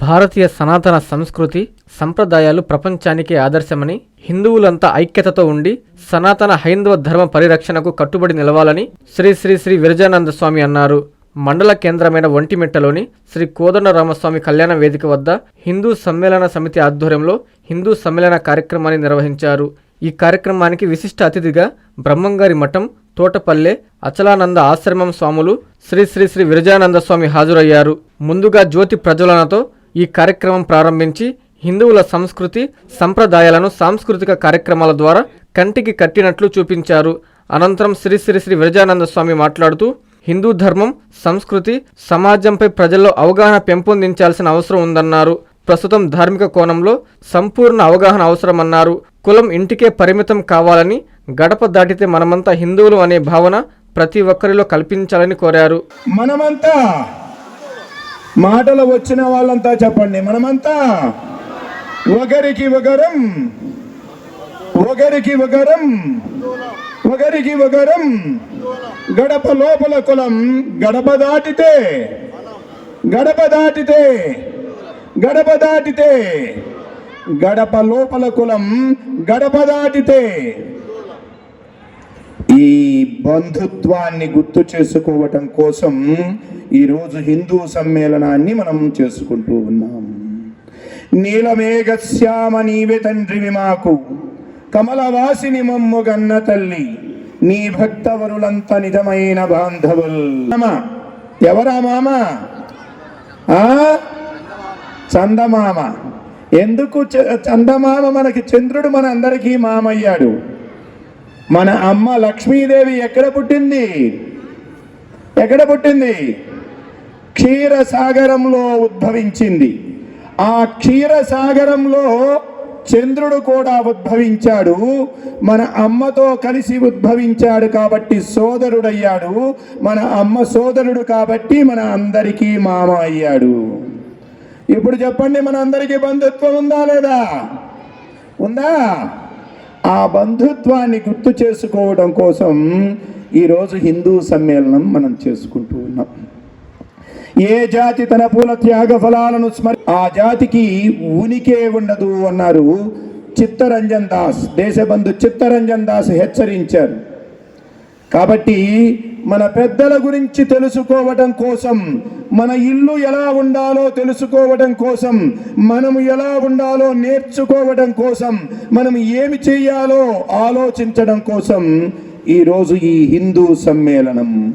భారతీయ సనాతన సంస్కృతి సంప్రదాయాలు ప్రపంచానికి ఆదర్శమని హిందువులంతా ఐక్యతతో ఉండి సనాతన హైందవ ధర్మ పరిరక్షణకు కట్టుబడి నిలవాలని శ్రీ శ్రీ శ్రీ విరజానంద స్వామి అన్నారు. మండల కేంద్రమైన ఒంటిమిట్టలోని శ్రీ కోదండరామస్వామి కళ్యాణ వేదిక వద్ద హిందూ సమ్మేళన సమితి ఆధ్వర్యంలో హిందూ సమ్మేళన కార్యక్రమాన్ని నిర్వహించారు. ఈ కార్యక్రమానికి విశిష్ట అతిథిగా బ్రహ్మంగారి మఠం తోటపల్లె అచలానంద ఆశ్రమం స్వాములు శ్రీ శ్రీ శ్రీ విరజానంద స్వామి హాజరయ్యారు. ముందుగా జ్యోతి ప్రజ్వలనతో ఈ కార్యక్రమం ప్రారంభించి హిందువుల సంస్కృతి సంప్రదాయాలను సాంస్కృతిక కార్యక్రమాల ద్వారా కంటికి కట్టినట్లు చూపించారు. అనంతరం శ్రీ శ్రీ శ్రీ విరజానంద స్వామి మాట్లాడుతూ హిందూ ధర్మం సంస్కృతి సమాజంపై ప్రజల్లో అవగాహన పెంపొందించాల్సిన అవసరం ఉందన్నారు. ప్రస్తుతం ధార్మిక కోణంలో సంపూర్ణ అవగాహన అవసరమన్నారు. కులం ఇంటికే పరిమితం కావాలని గడప దాటితే మనమంతా హిందువులు అనే భావన ప్రతి ఒక్కరిలో కల్పించాలని కోరారు. మనమంతా మాటలు వచ్చిన వాళ్ళంతా చెప్పండి. మనమంతా ఒకరికి ఒకరం ఒకరికి ఒకరం ఒకరికి ఒకరం. గడప లోపల కులం గడప దాటితే గడప దాటితే గడప దాటితే గడప లోపల కులం గడప దాటితే. ఈ బంధుత్వాన్ని గుర్తు చేసుకోవటం కోసం ఈరోజు హిందూ సమ్మేళనాన్ని మనం చేసుకుంటూ ఉన్నాం. నీలమేఘశ్యామ నీవే తండ్రివి మాకు. కమలవాసిని మమ్ము గన్న తల్లి. నీ భక్తవరులంత నిజమైన బాంధవుల్. ఎవరా మామ? ఆ? చందమామ. ఎందుకు చ- చందమామ మనకి చంద్రుడు మన అందరికీ మామయ్యాడు? మన అమ్మ లక్ష్మీదేవి ఎక్కడ పుట్టింది? ఎక్కడ పుట్టింది? క్షీరసాగరంలో ఉద్భవించింది. ఆ క్షీరసాగరంలో చంద్రుడు కూడా ఉద్భవించాడు. మన అమ్మతో కలిసి ఉద్భవించాడు కాబట్టి సోదరుడయ్యాడు. మన అమ్మ సోదరుడు కాబట్టి మన అందరికీ మామ అయ్యాడు. ఇప్పుడు చెప్పండి మన అందరికీ బంధుత్వం ఉందా లేదా? ఉందా? ఆ బంధుత్వాన్ని గుర్తు చేసుకోవడం కోసం ఈరోజు హిందూ సమ్మేళనం మనం చేసుకుంటూ ఉన్నాం. ఏ జాతి తన పూల త్యాగ ఫలాలను స్మరి ఆ జాతికి ఉనికే ఉండదు అన్నారు చిత్తరంజన్ దాస్. దేశబంధు చిత్తరంజన్ దాస్ హెచ్చరించారు. కాబట్టి మన పెద్దల గురించి తెలుసుకోవటం కోసం మన ఇల్లు ఎలా ఉండాలో తెలుసుకోవటం కోసం మనము ఎలా ఉండాలో నేర్చుకోవటం కోసం మనం ఏమి చేయాలో ఆలోచించడం కోసం ఈరోజు ఈ హిందూ సమ్మేళనం.